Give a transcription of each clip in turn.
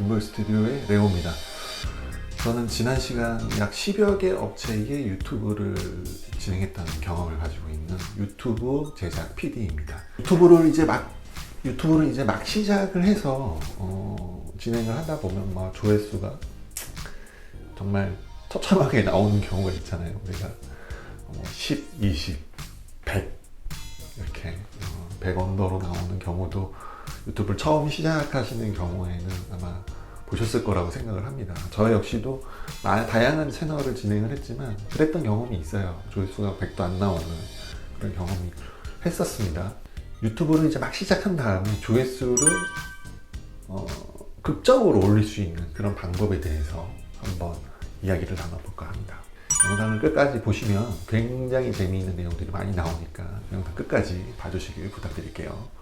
김볼 스튜디오의 레오입니다. 저는 지난 시간 약 10여 개 업체의 유튜브를 진행했다는 경험을 가지고 있는 유튜브 제작 PD입니다. 유튜브를 이제 막 유튜브를 이제 막 시작을 해서 어, 진행을 하다 보면 막 조회수가 정말 처참하게 나오는 경우가 있잖아요. 우리가 어, 10, 20, 100 이렇게 어, 100 언더로 나오는 경우도 유튜브를 처음 시작하시는 경우에는 아마 보셨을 거라고 생각을 합니다. 저 역시도 마- 다양한 채널을 진행을 했지만 그랬던 경험이 있어요. 조회수가 100도 안 나오는 그런 경험이 했었습니다. 유튜브를 이제 막 시작한 다음에 조회수를 어, 극적으로 올릴 수 있는 그런 방법에 대해서 한번 이야기를 나눠볼까 합니다. 영상을 끝까지 보시면 굉장히 재미있는 내용들이 많이 나오니까 영상 끝까지 봐주시길 부탁드릴게요.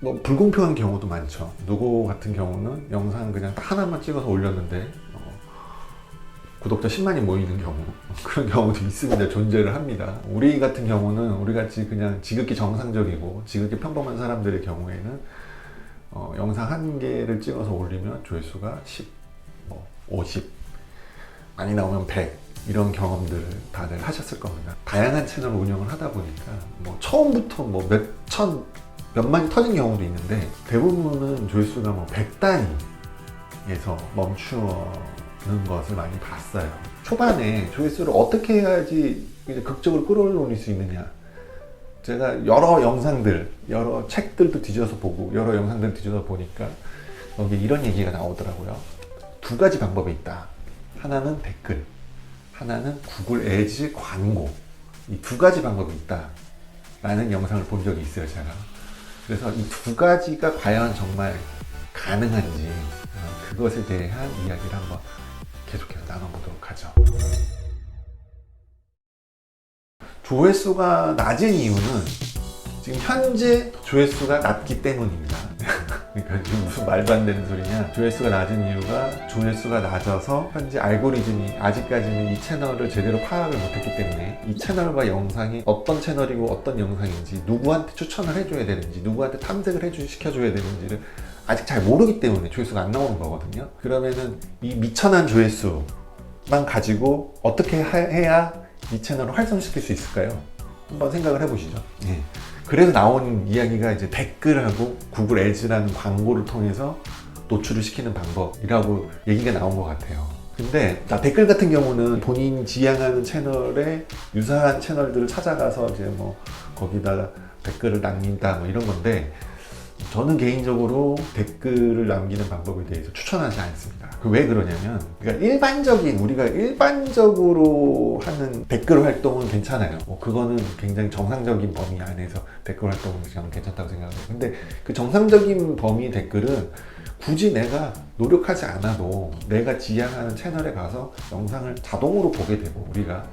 뭐 불공평한 경우도 많죠. 누구 같은 경우는 영상 그냥 딱 하나만 찍어서 올렸는데 어, 구독자 10만이 모이는 경우 그런 경우도 있습니다. 존재를 합니다. 우리 같은 경우는 우리 같이 그냥 지극히 정상적이고 지극히 평범한 사람들의 경우에는 어, 영상 한 개를 찍어서 올리면 조회수가 10, 뭐 50, 많이 나오면 100 이런 경험들을 다들 하셨을 겁니다. 다양한 채널 운영을 하다 보니까 뭐 처음부터 뭐 몇천 몇만이 터진 경우도 있는데 대부분은 조회수가 뭐 100단위에서 멈추는 것을 많이 봤어요. 초반에 조회수를 어떻게 해야지 이제 극적으로 끌어올릴 수 있느냐. 제가 여러 영상들, 여러 책들도 뒤져서 보고 여러 영상들 뒤져서 보니까 여기 이런 얘기가 나오더라고요. 두 가지 방법이 있다. 하나는 댓글, 하나는 구글 애즈 광고. 이 두 가지 방법이 있다. 라는 영상을 본 적이 있어요, 제가. 그래서 이 두 가지가 과연 정말 가능한지 어, 그것에 대한 이야기를 한번 계속해서 나눠보도록 하죠. 조회수가 낮은 이유는 지금 현재 조회수가 낮기 때문입니다. 그러니까 지금 무슨 말도 안 되는 소리냐? 조회수가 낮은 이유가 조회수가 낮아서 현재 알고리즘이 아직까지는 이 채널을 제대로 파악을 못했기 때문에 이 채널과 영상이 어떤 채널이고 어떤 영상인지 누구한테 추천을 해줘야 되는지 누구한테 탐색을 해주 시켜줘야 되는지를 아직 잘 모르기 때문에 조회수가 안 나오는 거거든요. 그러면은 이 미천한 조회수만 가지고 어떻게 하- 해야 이 채널을 활성시킬 수 있을까요? 한번 생각을 해보시죠. 예. 그래서 나온 이야기가 이제 댓글하고 구글 애즈라는 광고를 통해서 노출을 시키는 방법이라고 얘기가 나온 것 같아요. 근데 나 댓글 같은 경우는 본인 지향하는 채널에 유사한 채널들을 찾아가서 이제 뭐 거기다가 댓글을 남긴다 뭐 이런 건데 저는 개인적으로 댓글을 남기는 방법에 대해서 추천하지 않습니다. 그왜 그러냐면, 그러니까 일반적인, 우리가 일반적으로 하는 댓글 활동은 괜찮아요. 뭐 그거는 굉장히 정상적인 범위 안에서 댓글 활동은 저는 괜찮다고 생각해요. 근데 그 정상적인 범위 댓글은 굳이 내가 노력하지 않아도 내가 지향하는 채널에 가서 영상을 자동으로 보게 되고, 우리가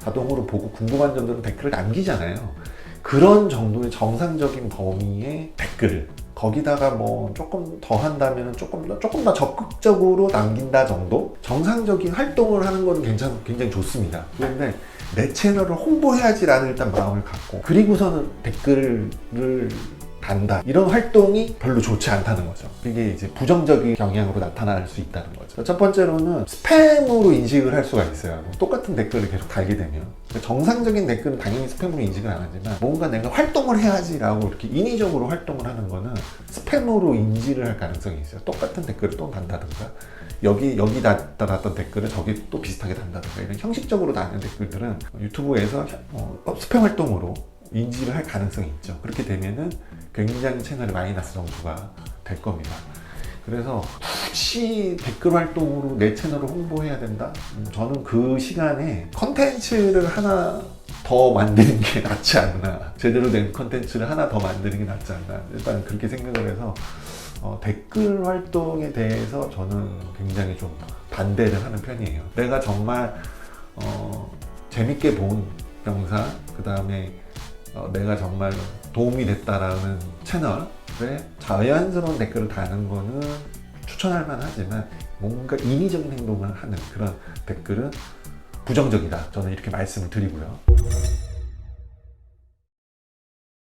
자동으로 보고 궁금한 점들은 댓글을 남기잖아요. 그런 정도의 정상적인 범위의 댓글을 거기다가 뭐 조금 더 한다면 조금 더 조금 더 적극적으로 남긴다 정도 정상적인 활동을 하는 건 괜찮 굉장히 좋습니다. 그런데 내 채널을 홍보해야지라는 일단 마음을 갖고 그리고서는 댓글을 단다 이런 활동이 별로 좋지 않다는 거죠. 이게 이제 부정적인 경향으로 나타날 수 있다는 거죠. 첫 번째로는 스팸으로 인식을 할 수가 있어요. 똑같은 댓글을 계속 달게 되면 정상적인 댓글은 당연히 스팸으로 인식을 안 하지만 뭔가 내가 활동을 해야지라고 이렇게 인위적으로 활동을 하는 거는 스팸으로 인지를 할 가능성이 있어요. 똑같은 댓글을 또 단다든가 여기 여기 다- 달았던 댓글을 저기 또 비슷하게 단다든가 이런 형식적으로 다는 댓글들은 유튜브에서 어, 스팸 활동으로 인지를 할 가능성이 있죠. 그렇게 되면은 굉장히 채널에 마이너스 점수가 될 겁니다. 그래서 굳이 댓글 활동으로 내 채널을 홍보해야 된다? 음, 저는 그 시간에 컨텐츠를 하나 더 만드는 게 낫지 않나. 제대로 된 컨텐츠를 하나 더 만드는 게 낫지 않나. 일단 그렇게 생각을 해서 어, 댓글 활동에 대해서 저는 굉장히 좀 반대를 하는 편이에요. 내가 정말 어, 재밌게 본 영상, 그 다음에 어, 내가 정말 도움이 됐다라는 채널에 자연스러운 댓글을 다는 거는 추천할 만하지만 뭔가 인위적인 행동을 하는 그런 댓글은 부정적이다. 저는 이렇게 말씀을 드리고요.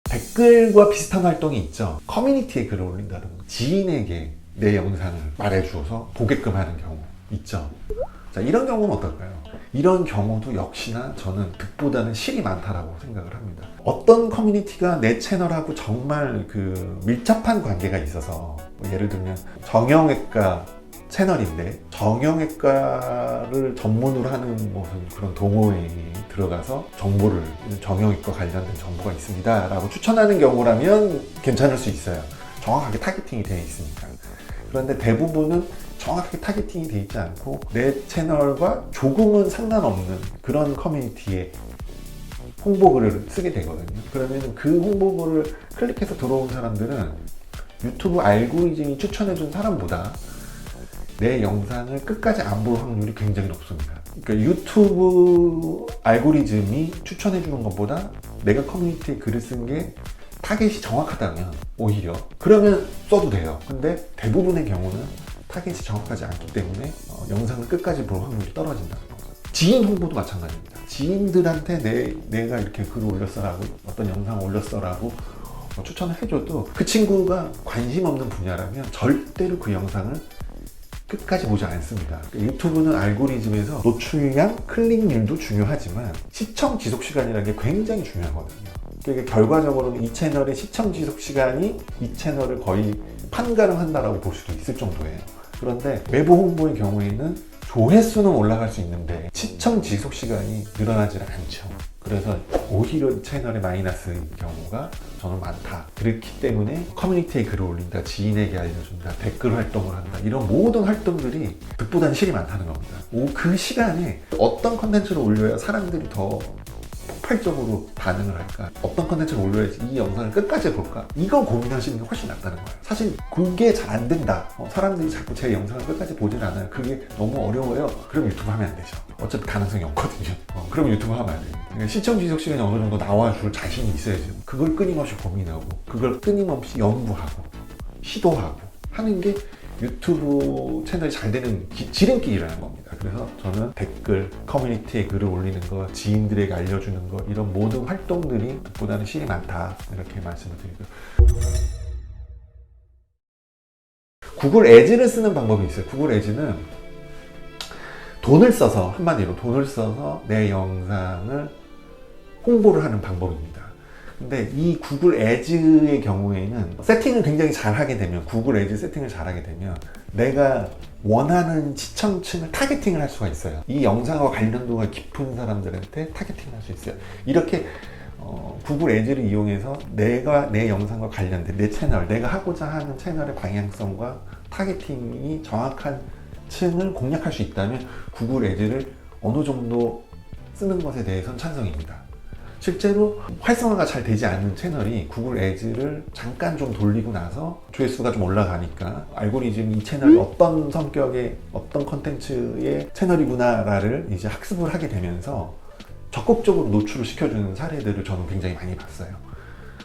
댓글 댓글과 비슷한 활동이 있죠. 커뮤니티에 글을 올린다든가 지인에게 내 영상을 말해주어서 보게끔 하는 경우 있죠. 자, 이런 경우는 어떨까요? 이런 경우도 역시나 저는 득보다는 실이 많다라고 생각을 합니다. 어떤 커뮤니티가 내 채널하고 정말 그 밀접한 관계가 있어서 뭐 예를 들면 정형외과 채널인데 정형외과를 전문으로 하는 무슨 그런 동호회에 들어가서 정보를 정형외과 관련된 정보가 있습니다 라고 추천하는 경우라면 괜찮을 수 있어요. 정확하게 타겟팅이 되어 있으니까. 그런데 대부분은 정확하게 타겟팅이 되어 있지 않고 내 채널과 조금은 상관없는 그런 커뮤니티에 홍보글을 쓰게 되거든요. 그러면 그 홍보글을 클릭해서 들어온 사람들은 유튜브 알고리즘이 추천해준 사람보다 내 영상을 끝까지 안 볼 확률이 굉장히 높습니다. 그러니까 유튜브 알고리즘이 추천해주는 것보다 내가 커뮤니티에 글을 쓴 게 타겟이 정확하다면 오히려 그러면 써도 돼요. 근데 대부분의 경우는 타겟이 정확하지 않기 때문에 어, 영상을 끝까지 볼 확률이 떨어진다는 거죠. 지인 홍보도 마찬가지입니다. 지인들한테 내, 내가 이렇게 글을 올렸어라고 어떤 영상을 올렸어라고 어, 추천을 해줘도 그 친구가 관심 없는 분야라면 절대로 그 영상을 끝까지 보지 않습니다. 그러니까 유튜브는 알고리즘에서 노출량, 클릭률도 중요하지만 시청 지속 시간이라는 게 굉장히 중요하거든요. 그러니까 결과적으로는 이 채널의 시청 지속 시간이 이 채널을 거의 판가름한다라고 볼 수도 있을 정도예요. 그런데 외부 홍보의 경우에는 조회수는 올라갈 수 있는데 시청 지속 시간이 늘어나질 않죠. 그래서 오히려 이 채널의 마이너스인 경우가 저는 많다. 그렇기 때문에 커뮤니티에 글을 올린다, 지인에게 알려준다, 댓글 활동을 한다. 이런 모든 활동들이 득보다는 실이 많다는 겁니다. 오, 그 시간에 어떤 컨텐츠를 올려야 사람들이 더 폭발적으로 반응을 할까? 어떤 컨텐츠를 올려야지 이 영상을 끝까지 볼까? 이거 고민하시는 게 훨씬 낫다는 거예요. 사실 그게 잘 안 된다. 어, 사람들이 자꾸 제 영상을 끝까지 보진 않아요. 그게 너무 어려워요. 그럼 유튜브 하면 안 되죠. 어차피 가능성이 없거든요. 어, 그럼 유튜브 하면 안 됩니다. 그러니까 시청 지속 시간이 어느 정도 나와줄 자신이 있어야죠. 그걸 끊임없이 고민하고, 그걸 끊임없이 연구하고, 시도하고 하는 게 유튜브 채널이 잘 되는 기- 지름길이라는 겁니다. 그래서 저는 댓글, 커뮤니티에 글을 올리는 거, 지인들에게 알려주는 거 이런 모든 활동들이 보다는 실이 많다 이렇게 말씀을 드리고요. 구글 애즈를 쓰는 방법이 있어요. 구글 애즈는 돈을 써서 한마디로 돈을 써서 내 영상을 홍보를 하는 방법입니다. 근데 이 구글 애즈의 경우에는 세팅을 굉장히 잘 하게 되면 구글 애즈 세팅을 잘 하게 되면 내가 원하는 시청층을 타겟팅을 할 수가 있어요. 이 영상과 관련도가 깊은 사람들한테 타겟팅을 할 수 있어요. 이렇게 어, 구글 애즈를 이용해서 내가 내 영상과 관련된 내 채널, 내가 하고자 하는 채널의 방향성과 타겟팅이 정확한 층을 공략할 수 있다면 구글 애즈를 어느 정도 쓰는 것에 대해서는 찬성입니다. 실제로 활성화가 잘 되지 않는 채널이 구글 애즈를 잠깐 좀 돌리고 나서 조회수가 좀 올라가니까 알고리즘이 이 채널이 어떤 성격의 어떤 컨텐츠의 채널이구나를 이제 학습을 하게 되면서 적극적으로 노출을 시켜주는 사례들을 저는 굉장히 많이 봤어요.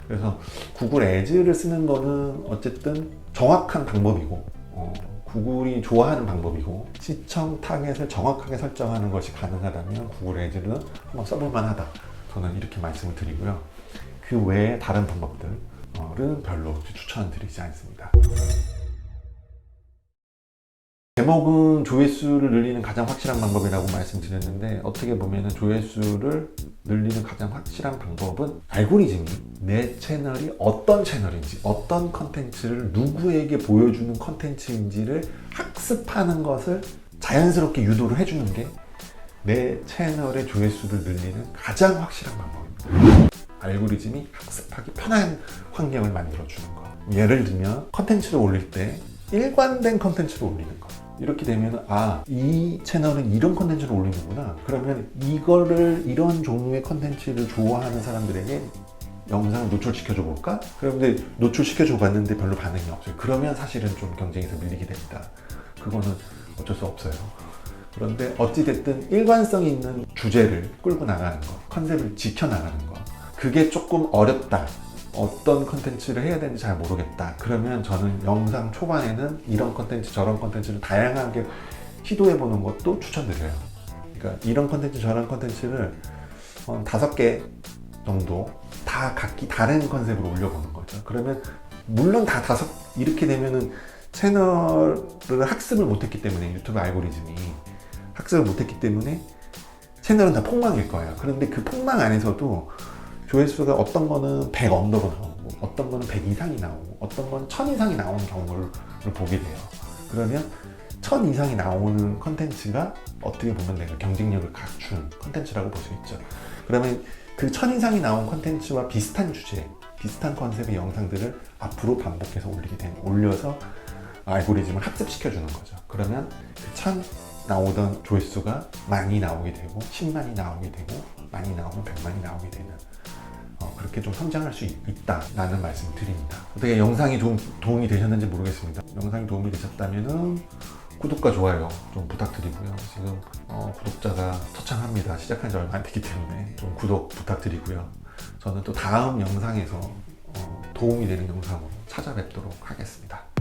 그래서 구글 애즈를 쓰는 거는 어쨌든 정확한 방법이고 어, 구글이 좋아하는 방법이고 시청 타겟을 정확하게 설정하는 것이 가능하다면 구글 애즈는 한번 써볼 만하다. 저는 이렇게 말씀을 드리고요. 그 외에 다른 방법들은 별로 추천드리지 않습니다. 제목은 조회수를 늘리는 가장 확실한 방법이라고 말씀드렸는데 어떻게 보면 조회수를 늘리는 가장 확실한 방법은 알고리즘이 내 채널이 어떤 채널인지 어떤 컨텐츠를 누구에게 보여주는 컨텐츠인지를 학습하는 것을 자연스럽게 유도를 해주는 게 내 채널의 조회수를 늘리는 가장 확실한 방법입니다. 알고리즘이 학습하기 편한 환경을 만들어주는 거. 예를 들면 컨텐츠를 올릴 때 일관된 컨텐츠를 올리는 거. 이렇게 되면 아, 이 채널은 이런 컨텐츠를 올리는구나. 그러면 이거를 이런 종류의 컨텐츠를 좋아하는 사람들에게 영상을 노출시켜줘 볼까? 그런데 노출시켜줘 봤는데 별로 반응이 없어요. 그러면 사실은 좀 경쟁에서 밀리게 됩니다. 그거는 어쩔 수 없어요. 그런데 어찌됐든 일관성 있는 주제를 끌고 나가는 거, 컨셉을 지켜나가는 거. 그게 조금 어렵다. 어떤 컨텐츠를 해야 되는지 잘 모르겠다. 그러면 저는 영상 초반에는 이런 컨텐츠, 저런 컨텐츠를 다양하게 시도해 보는 것도 추천드려요. 그러니까 이런 컨텐츠, 저런 컨텐츠를 한 다섯 개 정도 다 각기 다른 컨셉으로 올려보는 거죠. 그러면 물론 다 다섯 이렇게 되면은 채널을 학습을 못했기 때문에 유튜브 알고리즘이 학습을 못했기 때문에 채널은 다 폭망일 거예요. 그런데 그 폭망 안에서도 조회수가 어떤 거는 100 언더로 나오고 어떤 거는 100 이상이 나오고 어떤 거는 1000 이상이 나오는 경우를 보게 돼요. 그러면 1000 이상이 나오는 컨텐츠가 어떻게 보면 내가 경쟁력을 갖춘 컨텐츠라고 볼 수 있죠. 그러면 그 1000 이상이 나온 컨텐츠와 비슷한 주제, 비슷한 컨셉의 영상들을 앞으로 반복해서 올리게 되는, 올려서 알고리즘을 학습시켜 주는 거죠. 그러면 그 1000 나오던 조회수가 많이 나오게 되고 10만이 나오게 되고 많이 나오면 100만이 나오게 되는 어, 그렇게 좀 성장할 수 있, 있다라는 말씀 드립니다. 어떻게 영상이 좀 도움이 되셨는지 모르겠습니다. 영상이 도움이 되셨다면은 구독과 좋아요 좀 부탁드리고요. 지금 어, 구독자가 처창합니다. 시작한 지 얼마 안 됐기 때문에 좀 구독 부탁드리고요. 저는 또 다음 영상에서 어, 도움이 되는 영상으로 찾아뵙도록 하겠습니다.